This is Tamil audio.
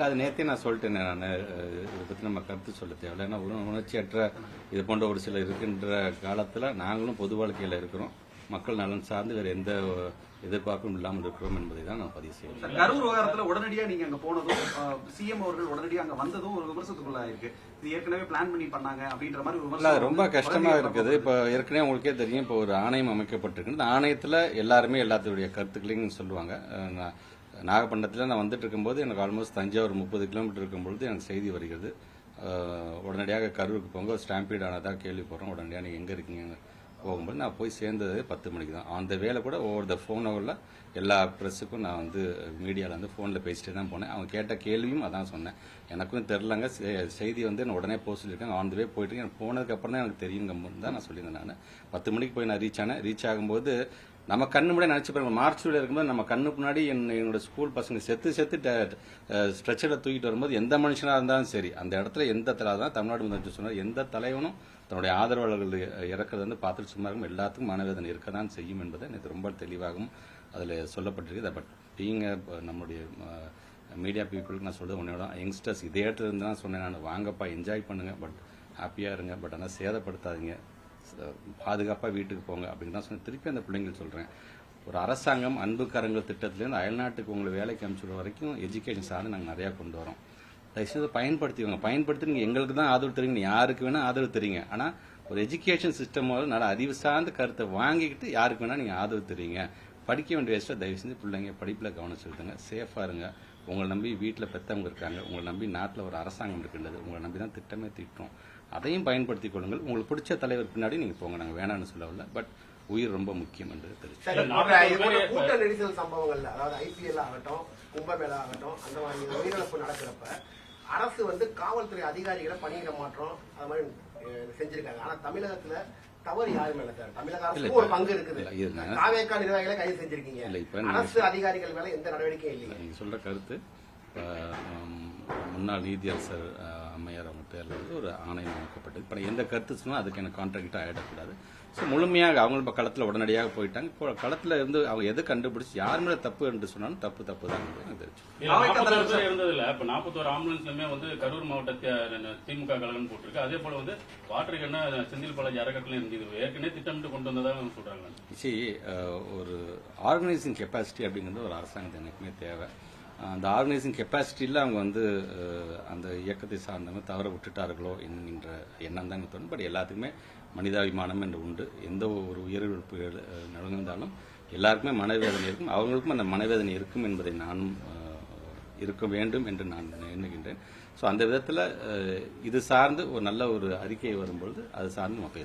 இல்லை அது நேற்றே நான் சொல்லிட்டேன் நான். இதை பற்றி நம்ம கருத்து சொல்ல தேவையில்ல. ஏன்னா உண- உணர்ச்சியற்ற இது போன்ற ஒரு சிலர் இருக்கின்ற காலத்தில் நாங்களும் பொது வாழ்க்கையில் இருக்கிறோம். மக்கள் நலன் சார்ந்து வேறு எந்த எதிர்பார்ப்பும் இல்லாமல் இருக்கிறோம் என்பதை தான் நான் பதிவு சார், கரூர் விவகாரத்துல உடனடியா நீங்க அங்க போனதும் சிஎம் அவர்கள் உடனடியா அங்க வந்ததும் ஒரு விமர்சனத்துக்குள்ள இருக்கு. இது ஏற்கனவே பிளான் பண்ணி பண்ணாங்க அப்படின்ற மாதிரி இல்ல ரொம்ப வந்து கஷ்டமா உடனடியா இருக்குது. இப்போ ஏற்கனவே உங்களுக்கே தெரியும் இப்போ ஒரு ஆணையம் அமைக்கப்பட்டிருக்கு இந்த ஆணையத்தில் எல்லாருமே எல்லாத்துடைய கருத்துக்களையும் சொல்லுவாங்க. நாகப்பட்டினத்தில் நான் வந்துட்டு இருக்கும்போது எனக்கு ஆல்மோஸ்ட் தஞ்சாவூர் முப்பது கிலோமீட்டர் இருக்கும்பொழுது எனக்கு செய்தி வருகிறது. உடனடியாக கரூருக்கு போங்க ஸ்டாம்பீட் ஆனதாக கேள்விப்படுறோம். உடனடியாக நீங்கள் எங்கே இருக்கீங்க? போகும்போது நான் போய் சேர்ந்தது பத்து மணிக்கு தான். அந்த வேலை கூட ஒவ்வொரு த ஃபோன் ஹவரில் எல்லா ப்ரெஸ்ஸுக்கும் நான் வந்து மீடியாவில் வந்து ஃபோனில் பேசிட்டு தான் போனேன். அவங்க கேட்ட கேள்வியும் அதான் சொன்னேன். எனக்கும் தெரிலங்க. செ- செய்தி வந்து நான் உடனே போக சொல்லியிருக்கேன் ஆன் த வே போயிட்டு எனக்கு போனதுக்கப்புறம் தான் எனக்கு தெரியுங்க தான் நான் சொல்லியிருந்தேன் நான். பத்து மணிக்கு போய் நான் ரீச் ஆனேன். ரீச் ஆகும்போது நம்ம கண்ணு முன்னாடி நினச்சி பாருங்க. மார்ச்ல இருக்கும்போது நம்ம கண்ணு முன்னாடி என் என்னோட ஸ்கூல் பசங்க செத்து செத்து ஸ்ட்ரெச்சரில் தூக்கிட்டு வரும்போது எந்த மனுஷனாக இருந்தாலும் சரி அந்த இடத்துல எந்த தலை தான் தமிழ்நாடு முதலமைச்சர் சொன்னார் எந்த தலைவனும் தன்னுடைய ஆதரவாளர்கள் இறக்கிறது வந்து பார்த்துட்டு சும்மா இருக்கும் எல்லாத்துக்கும் மனவேதனை இருக்க தான் செய்யும் என்பதை எனக்கு ரொம்ப தெளிவாகவும் அதில் சொல்லப்பட்டிருக்கு. பட் பீங்க நம்முடைய மீடியா பீப்புளுக்கு நான் சொல்றது ஒன்றே யங்ஸ்டர்ஸ் இதே இடத்துல இருந்து தான் சொன்னேன் நான். வாங்கப்பா என்ஜாய் பண்ணுங்க பட் ஹாப்பியாக இருங்க பட் ஆனால் சேதப்படுத்தாதீங்க. பாதுகாப்பாக வீட்டுக்கு போங்க அப்படின்னு தான் சொன்னேன் திருப்பி அந்த பிள்ளைங்களுக்கு சொல்கிறேன் ஒரு அரசாங்கம் அன்பு கரங்கள் திட்டத்திலேருந்து அயல்நாட்டுக்கு உங்களை வேலைக்கு அனுப்பிச்சுடுற வரைக்கும் எஜுகேஷன் சார்ந்து நாங்கள் நிறையா கொண்டு வரோம். தயவுசெய்து பயன்படுத்திவாங்க பயன்படுத்தி நீங்கள் எங்களுக்கு தான் ஆதரவு தரீங்க யாருக்கு வேணால் ஆதரவு தெரியுங்க ஆனால் ஒரு எஜுகேஷன் சிஸ்டம் நல்ல அறிவு சார்ந்த கருத்தை வாங்கிக்கிட்டு யாருக்கு வேணால் நீங்கள் ஆதரவு தெரியுங்க படிக்க வேண்டிய வயசில் தயவு செஞ்சு பிள்ளைங்க படிப்பில் கவனம் செலுத்துங்க. சேஃபாக இருங்க. உங்களை நம்பி வீட்டில் பெற்றவங்க இருக்காங்க. உங்களை நம்பி நாட்டில் ஒரு அரசாங்கம் இருக்கின்றது. உங்களை நம்பி தான் திட்டமே தீட்டுறோம். அதையும் பயன்படுத்திக் கொள்ளுங்கள். உங்களுக்கு பிடிச்ச தலைவர் பின்னாடி நீங்கள் போங்க. நாங்கள் வேணாம்னு சொல்லவில்லை. பட் உயிர் ரொம்ப முக்கியம் என்று தெரிவிச்சு கூட்ட நெரிசல் சம்பவங்கள்ல அதாவது ஐபிஎல் ஆகட்டும் கும்பமேளா ஆகட்டும் அந்த மாதிரி உயிரிழப்பு நடக்கிறப்ப அரசு வந்து காவல்துறை அதிகாரிகளை பணியிட மாற்றம். அது மாதிரி செஞ்சிருக்காங்க. ஆனா தமிழகத்துல தவறு யாரு மேல சார் தமிழக இல்ல, அரசுக்கு ஒரு பங்கு இருக்குது. இல்ல, காவேக்கா நிர்வாகிகளை கைது செஞ்சிருக்கீங்க. இல்ல, அரசு அதிகாரிகள் மேல எந்த நடவடிக்கையும் நீங்கள் சொல்கிற கருத்து முன்னாள் நீதியரசர் அம்மையார் அவங்க பேரில் வந்து ஒரு ஆணையம் அமைக்கப்பட்டது. இப்போ எந்த கருத்து சொன்னால் அதுக்கு எனக்கு கான்ட்ராக்டாக ஆகிடக்கூடாது ஸோ முழுமையாக அவங்க இப்போ களத்தில் உடனடியாக போயிட்டாங்க. இப்போ களத்தில் இருந்து அவங்க எது கண்டுபிடிச்சு யார் மேலே தப்பு என்று சொன்னாலும் தப்பு தப்பு தான் எனக்கு தெரிஞ்சு. இல்ல, 41 பேர் இருந்ததுல இப்ப 41 ஆம்புலன்ஸ்லயுமே வந்து கரூர் மாவட்ட தி- திமுக கழகம் போட்டிருக்கு. அதே போல வந்து வாட்டருக்கென்ன செந்தில் பாலாஜி அறக்கட்டளை இருந்தது ஏற்கனவே திட்டமிட்டு கொண்டு வந்ததாக சொல்றாங்க. சி ஒரு ஆர்கனைசிங் கெப்பாசிட்டி அப்படிங்கிறது ஒரு அரசாங்கத்தை எனக்குமே தேவை. அந்த ஆர்கனைசிங் கெப்பாசிட்டியில் அவங்க வந்து அந்த இயக்கத்தை சார்ந்தவங்க தவற விட்டுட்டார்களோ என்கின்ற எண்ணம் தான் தோணும். பட் எல்லாத்துக்குமே மனிதாபிமானம் என்று உண்டு. எந்த ஒரு உயிரிழப்பு நடந்தாலும் எல்லாருக்குமே மனவேதனை இருக்கும். அவங்களுக்கும் அந்த மனவேதனை இருக்கும் என்பதை நானும் இருக்க வேண்டும் என்று நான் எண்ணுகின்றேன். ஸோ அந்த விதத்தில் இது சார்ந்து ஒரு நல்ல ஒரு அறிக்கை வரும்பொழுது அது சார்ந்து நம்ம பேசுவோம்.